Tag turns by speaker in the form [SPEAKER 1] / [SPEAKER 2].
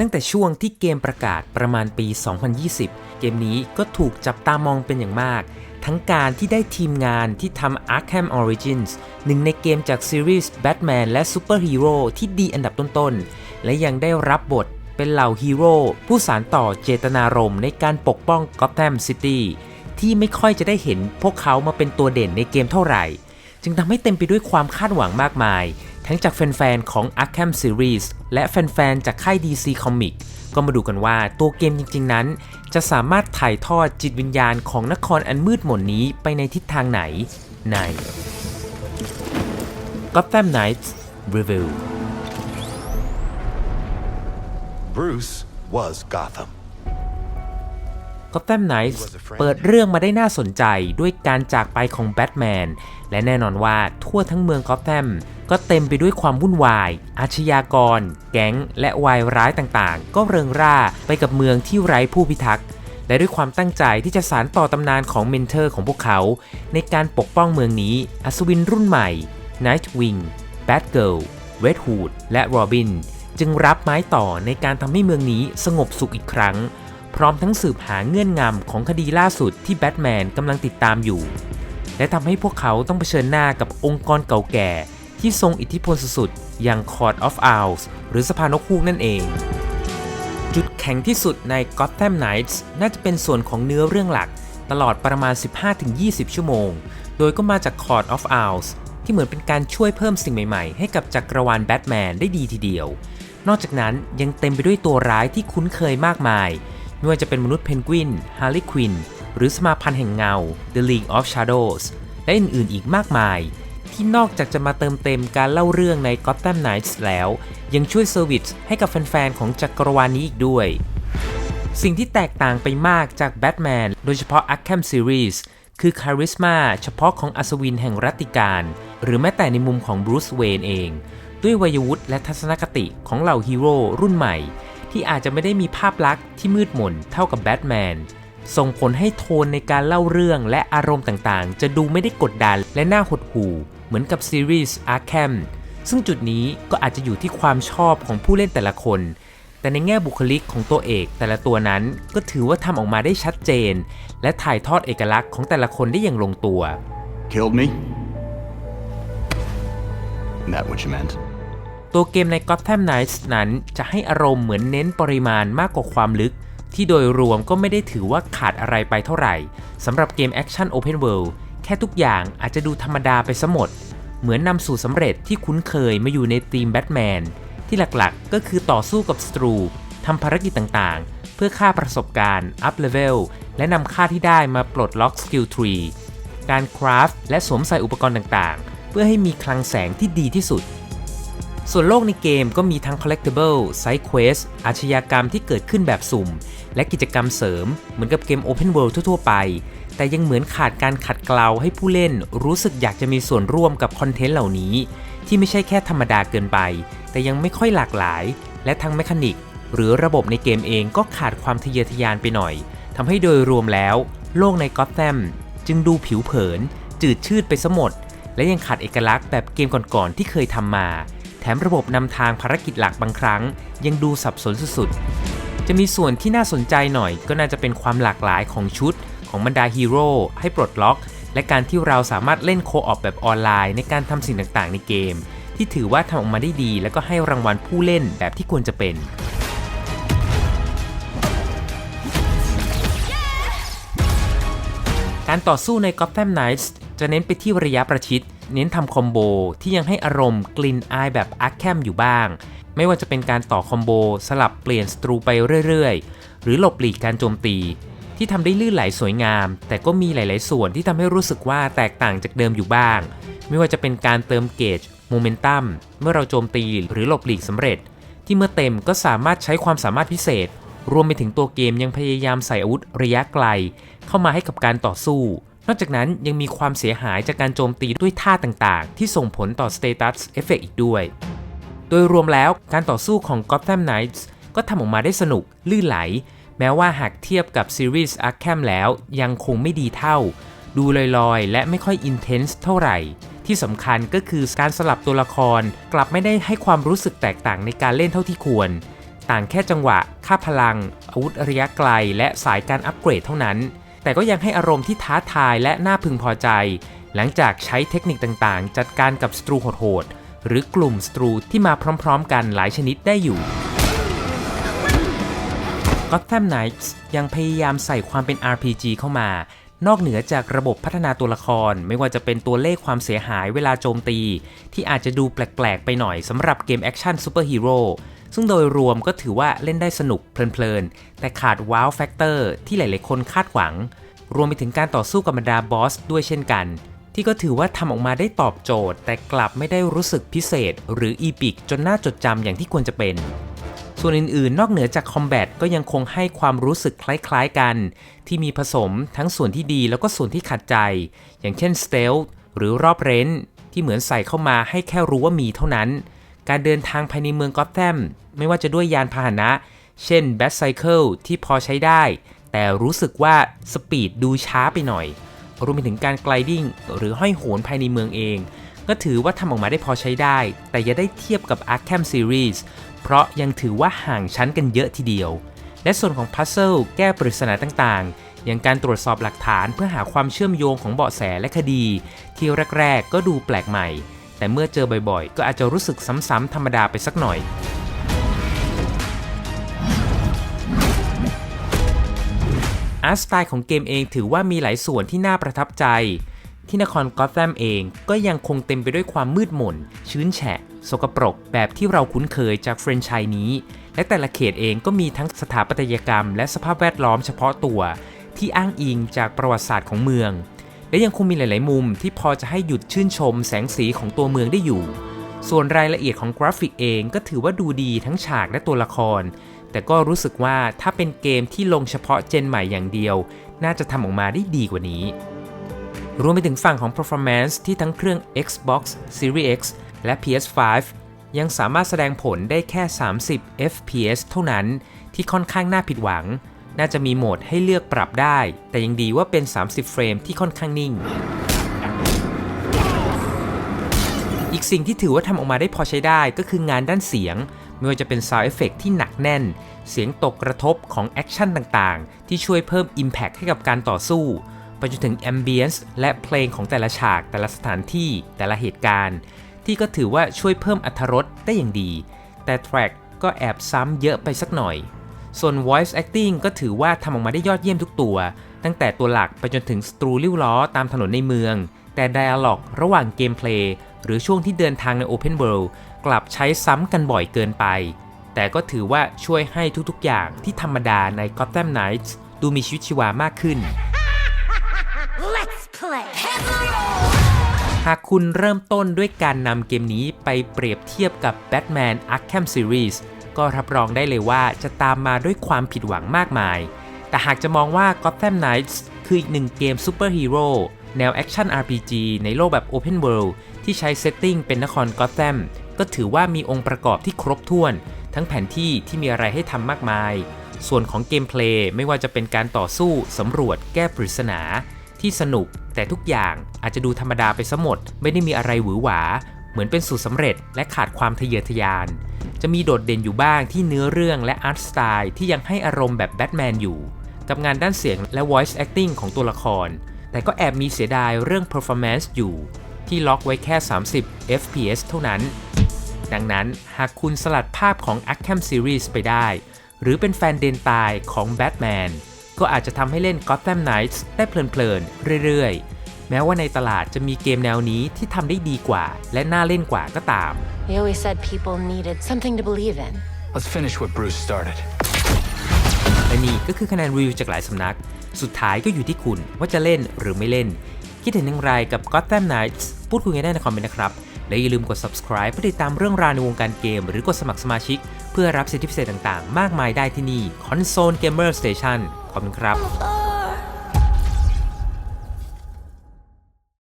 [SPEAKER 1] ตั้งแต่ช่วงที่เกมประกาศประมาณปี 2020 เกมนี้ก็ถูกจับตามองเป็นอย่างมาก ทั้งการที่ได้ทีมงานที่ทำ Arkham Origins หนึ่งในเกมจากซีรีส์ Batman และซูเปอร์ฮีโร่ที่ดีอันดับต้นๆ และยังได้รับบทเป็นเหล่าฮีโร่ผู้สานต่อเจตนารมณ์ในการปกป้อง Gotham City ที่ไม่ค่อยจะได้เห็นพวกเขามาเป็นตัวเด่นในเกมเท่าไหร่ จึงทำให้เต็มไปด้วยความคาดหวังมากมาย ทั้งจากแฟนๆ ของ Arkham Series และแฟนๆ จากค่าย DC Comics ก็มาดูกันว่าตัวเกมจริงๆนั้น จะสามารถถ่ายทอดจิตวิญญาณของนครอันมืดมนนี้ไปในทิศทางไหนใน Gotham Knights Review
[SPEAKER 2] Bruce was Gotham.
[SPEAKER 1] Gotham Knights เปิดเรื่องมาได้น่าสนใจด้วยการจากไปของแบทแมน และแน่นอนว่าทั่วทั้งเมืองกอ t แ a มก็เต็มไปด้วยความวุ่นวาย อาชญากร แก๊ง และวายร้ายต่างๆ ก็เริงร่าไปกับเมืองที่ไร้ผู้พิทักษ์ และด้วยความตั้งใจที่จะสานต่อตำนานของเมนเทอร์ของพวกเขา ในการปกป้องเมืองนี้ อัศวินรุ่นใหม่ Nightwing Batgirl Red Hood และ Robin จึงรับไม้ต่อในการทำให้เมืองนี้สงบสุขอีกครั้ง พร้อมทั้งสืบหาเงื่อนงำของคดีล่าสุดที่แบทแมนกำลังติดตามอยู่ และทำให้พวกเขาต้องเผชิญหน้ากับองค์กรเก่าแก่ ที่ทรงอิทธิพลสุดๆอย่าง Court of Owls หรือสภานกฮูกนั่นเอง จุดแข็งที่สุดใน Gotham Knights น่าจะเป็นส่วนของเนื้อเรื่องหลักตลอดประมาณ 15-20 ชั่วโมง โดยก็มาจาก Court of Owls ที่เหมือนเป็นการช่วยเพิ่มสิ่งใหม่ๆ ให้กับจักรวาลแบทแมนได้ดีทีเดียว นอกจากนั้นยังเต็มไปด้วยตัวร้ายที่คุ้นเคยมากมาย ไม่ว่าจะเป็นมนุษย์เพนกวินฮาร์ลีควินหรือสมาพันธ์แห่งเงา The League of Shadows และอื่นๆอีกมากมาย ที่นอกจากจะมาเติมเต็มการเล่าเรื่องใน Gotham Knights แล้ว ยังช่วยเซอร์วิสให้กับแฟนๆ ของจักรวาลนี้อีกด้วย สิ่งที่แตกต่างไปมากจากแบทแมนโดยเฉพาะ Arkham Series คือคาริสมาเฉพาะของอัศวินแห่งรัตติการ หรือแม้แต่ในมุมของบรูซเวนเอง ด้วยวัยวุฒิและทัศนคติของเหล่าฮีโร่รุ่นใหม่ ที่อาจจะไม่ได้มีภาพลักษณ์ที่มืดมนเท่ากับแบทแมนส่งผลให้โทนในการเล่าเรื่องและอารมณ์ต่างๆ จะดูไม่ได้กดดันและน่าหดหู่ เหมือนกับซีรีส์ Arkham ซึ่งจุดนี้ก็อาจจะอยู่ที่ความชอบของผู้เล่นแต่ละคน แต่ในแง่บุคลิกของตัวเอกแต่ละตัวนั้นก็ถือว่าทำออกมาได้ชัดเจน และถ่ายทอดเอกลักษณ์ของแต่ละคนได้อย่างลงตัว
[SPEAKER 2] Killed me? That what you meant?
[SPEAKER 1] ตัวเกมใน Gotham Knights นั้นจะให้อารมณ์เหมือนเน้นปริมาณมากกว่าความลึก ที่โดยรวมก็ไม่ได้ถือว่าขาดอะไรไปเท่าไหร่สำหรับเกมแอคชั่น Open World แค่ทุกอย่างอาจจะดูธรรมดาไปซะหมด เหมือนนำสู่สำเร็จที่คุ้นเคยมาอยู่ในทีมแบทแมนที่หลักๆ ก็คือต่อสู้กับสตรูทำภารกิจต่างๆ เพื่อค่าประสบการณ์ อัพเลเวล และนำค่าที่ได้มาปลดล็อกสกิลทรีการคราฟและสวมใส่อุปกรณ์ต่างๆ เพื่อให้มีคลังแสงที่ดีที่สุด ส่วนโลกในเกมก็มีทั้ง collectible side quest อาชญากรรมที่เกิดขึ้นแบบสุ่ม และกิจกรรมเสริม เหมือนกับเกม Open World ทั่วๆไป แต่ยังเหมือนขาดการขัดเกลาให้ผู้เล่นรู้สึกอยากจะมีส่วนร่วมกับคอนเทนต์เหล่านี้ ที่ไม่ใช่แค่ธรรมดาเกินไป แต่ยังไม่ค่อยหลากหลาย และทั้งแมคานิก หรือระบบในเกมเองก็ขาดความทะเยอทะยานไปหน่อยทำให้โดยรวมแล้ว โลกใน Gotham จึงดูผิวเผิน จืดชืดไปซะหมด และยังขาดเอกลักษณ์แบบเกมก่อนๆที่เคยทำมา แถมระบบนำทางภารกิจหลักบางครั้ง ยังดูสับสนสุดๆ จะมีส่วนที่น่าสนใจหน่อยก็น่าจะเป็นความหลากหลายของชุด ของบรรดาฮีโร่ให้ปลดล็อก และการที่เราสามารถเล่นโคออปแบบออนไลน์ ในการทำสิ่งต่างๆ ในเกม ที่ถือว่าทำออกมาได้ดี แล้วก็ให้รางวัลผู้เล่นแบบที่ควรจะเป็นการต่อสู้ใน Gotham Knights จะเน้นไปที่ระยะประชิด เน้นทำคอมโบที่ยังให้อารมณ์กลิ่นอายแบบ Arkham อยู่บ้าง ไม่ว่าจะเป็นการต่อคอมโบสลับเปลี่ยนศัตรูไปเรื่อยๆ หรือหลบหลีกการโจมตี ที่ทำได้ลื่นไหลสวยงาม แต่ก็มีหลายๆ ส่วนที่ทำให้รู้สึกว่าแตกต่างจากเดิมอยู่บ้าง ไม่ว่าจะเป็นการเติมเกจโมเมนตัมเมื่อเราโจมตีหรือหลบหลีกสำเร็จ ที่เมื่อเต็มก็สามารถใช้ความสามารถพิเศษ รวมไปถึงตัวเกมยังพยายามใส่อาวุธระยะไกล เข้ามาให้กับการต่อสู้ นอกจากนั้นยังมีความเสียหายจากการโจมตีด้วยท่าต่างๆ ที่ส่งผลต่อ Status Effect อีกด้วย โดยรวมแล้วการต่อสู้ของ Gotham Knights ก็ทำออกมาได้สนุกลื่นไหล แม้ว่าหากเทียบกับซีรีส์ Arkham แล้วยังคงไม่ดีเท่า ดูลอยๆ และไม่ค่อย intense เท่าไหร่ ที่สำคัญก็คือการสลับตัวละครกลับไม่ได้ให้ความรู้สึกแตกต่างในการเล่นเท่าที่ควร ต่างแค่จังหวะ ค่าพลัง อาวุธระยะไกล และสายการอัปเกรดเท่านั้น แต่ก็ยังให้อารมณ์ที่ท้าทายและน่าพึงพอใจ หลังจากใช้เทคนิคต่างๆ จัดการกับสตรูโหดๆหรือกลุ่มสตรูที่มาพร้อมๆ กันหลายชนิดได้อยู่ Gotham Knights ยังพยายามใส่ความเป็น RPG เข้ามานอกเหนือจากระบบพัฒนาตัวละครไม่ว่าจะเป็นตัวเลขความเสียหายเวลาโจมตี ที่อาจจะดูแปลกๆ ไปหน่อยสำหรับเกมแอคชั่นซูเปอร์ฮีโร่ ซึ่งโดยรวมก็ถือว่าเล่นได้สนุกเพลินๆ แต่ขาดว้าวแฟกเตอร์ที่หลายๆคนคาดหวัง รวมไปถึงการต่อสู้กับบรรดาบอสด้วยเช่นกัน ที่ก็ถือว่าทำออกมาได้ตอบโจทย์ แต่กลับไม่ได้รู้สึกพิเศษ หรืออีพิกจนน่าจดจำอย่างที่ควรจะเป็น ส่วนอื่นๆ นอกเหนือจากคอมแบทก็ยังคงให้ความรู้สึกคล้ายๆกัน ที่มีผสมทั้งส่วนที่ดีแล้วก็ส่วนที่ขัดใจ อย่างเช่นสเตลหรือรอบเรนที่เหมือนใส่เข้ามาให้แค่รู้ว่ามีเท่านั้น การเดินทางภายในเมืองกอตแธมไม่ว่าจะด้วยยานพาหนะ เช่นแบทไซเคิลที่พอใช้ได้ แต่รู้สึกว่าสปีดดูช้าไปหน่อย รวมไปถึงการไกลดิ้งหรือห้อยโหนภายในเมืองเอง ก็ถือว่าทำออกมาได้พอใช้ได้ แต่อย่าได้เทียบกับ Arkham Series เพราะยังถือว่าห่างชั้นกันเยอะทีเดียว และส่วนของพัซเซิลแก้ปริศนาต่างๆ อย่างการตรวจสอบหลักฐานเพื่อหาความเชื่อมโยงของเบาะแสและคดี ที่แรก ๆ ก็ดูแปลกใหม่ แต่เมื่อเจอบ่อยๆ ก็อาจจะรู้สึกซ้ำๆธรรมดาไปสักหน่อยอาร์ตสไตล์ของเกมเองถือว่ามีหลายส่วนที่น่าประทับใจ ที่นครกอตแธมเองก็ยังคงเต็มไปด้วยความมืดมน ชื้นแฉะ สกปรก แบบที่เราคุ้นเคยจากแฟรนไชส์นี้ และแต่ละเขตเองก็มีทั้งสถาปัตยกรรม และสภาพแวดล้อมเฉพาะตัว ที่อ้างอิงจากประวัติศาสตร์ของเมือง และยังคงมีหลาย ๆ มุมที่พอจะให้หยุดชื่นชมแสงสีของตัวเมืองได้อยู่ ส่วนรายละเอียดของกราฟิกเองก็ถือว่าดูดีทั้งฉากและตัวละคร แต่ก็รู้สึกว่าถ้าเป็นเกมที่ลงเฉพาะเจนใหม่อย่างเดียว น่าจะทำออกมาได้ดีกว่านี้ รวมไปถึงฝั่งของ performance ที่ทั้งเครื่อง Xbox Series X และ PS5 ยังสามารถแสดงผลได้แค่ 30 FPS เท่านั้น ที่ค่อนข้างน่าผิดหวัง น่าจะมีโหมดให้เลือกปรับได้ แต่ยังดีว่าเป็น 30 เฟรมที่ค่อนข้างนิ่ง อีกสิ่งที่ถือว่าทำออกมาได้พอใช้ได้ก็คืองานด้านเสียง ไม่ว่าจะเป็น Sound Effect ที่หนักแน่น เสียงตกกระทบของแอคชั่นต่างๆ ที่ช่วยเพิ่ม Impact ให้กับการต่อสู้ไปจนถึง Ambience และเพลงของแต่ละฉาก แต่ละสถานที่ แต่ละเหตุการณ์ ที่ก็ถือว่าช่วยเพิ่มอรรถรสได้อย่างดี แต่แทร็กก็แอบซ้ำเยอะไปสักหน่อย ส่วน voice acting ก็ถือว่าทำออกมาได้ยอดเยี่ยมทุกตัว ตั้งแต่ตัวหลักไปจนถึงสตรูลิ้วล้อตามถนนในเมือง แต่ dialog ระหว่างเกมเพลย์หรือช่วงที่เดินทางใน Open World กลับใช้ซ้ำกันบ่อยเกินไป แต่ก็ถือว่าช่วยให้ทุกๆ อย่างที่ธรรมดาใน Gotham Knights ดูมีชีวิตชีวามากขึ้น
[SPEAKER 3] Let's play.
[SPEAKER 1] หากคุณเริ่มต้นด้วยการนำเกมนี้ไปเปรียบเทียบกับ Batman Arkham Series ก็รับรองได้เลยว่าจะตามมาด้วยความผิดหวังมากมาย แต่หากจะมองว่า Gotham Knights คืออีกหนึ่งเกมซูเปอร์ฮีโร่แนวแอคชั่น RPG ในโลกแบบ Open World ที่ใช้เซตติ้งเป็นนครกอ t แ a m ก็ถือว่ามีองค์ประกอบที่ครบถ้วน ทั้งแผนที่ที่มีอะไรให้ทำมากมาย ส่วนของเกมเพลย์ไม่ว่าจะเป็นการต่อสู้สำรวจ แก้ปริศนา ที่สนุก แต่ทุกอย่างอาจจะดูธรรมดาไปซะหมด ไม่ได้มีอะไรหวือหวา เหมือนเป็นสูตรสำเร็จและขาดความทะเยอทะยาน จะมีโดดเด่นอยู่บ้างที่เนื้อเรื่องและอาร์ตสไตล์ที่ยังให้อารมณ์แบบแบทแมนอยู่ กับงานด้านเสียงและ voice acting ของตัวละคร แต่ก็แอบมีเสียดายเรื่อง performance อยู่ ที่ล็อกไว้แค่ 30 fps เท่านั้น ดังนั้นหากคุณสลัดภาพของ Arkham Series ไปได้ หรือเป็นแฟนเดนตายของ Batman ก็อาจจะทำให้เล่น Gotham Knights ได้เพลินๆเรื่อยๆ แม้ว่าในตลาดจะมีเกมแนวนี้ที่ทำได้ดีกว่า และน่าเล่นกว่าก็ตาม
[SPEAKER 3] We always said people needed something to believe in.
[SPEAKER 4] Let's finish what Bruce started.
[SPEAKER 1] และนี่ก็คือคะแนนรีวิวจากหลายสำนัก สุดท้ายก็อยู่ที่คุณว่าจะเล่นหรือไม่เล่น คิดเห็นอย่างไรกับ Gotham Knights พูดคุยกันได้ในคอมเมนต์นะครับ และอย่าลืมกด subscribe เพื่อติดตามเรื่องราวในวงการเกม หรือกดสมัครสมาชิก เพื่อรับสิทธิพิเศษต่างๆ มากมายได้ที่นี่ Console Gamer Station ขอบคุณครับ
[SPEAKER 3] Oh.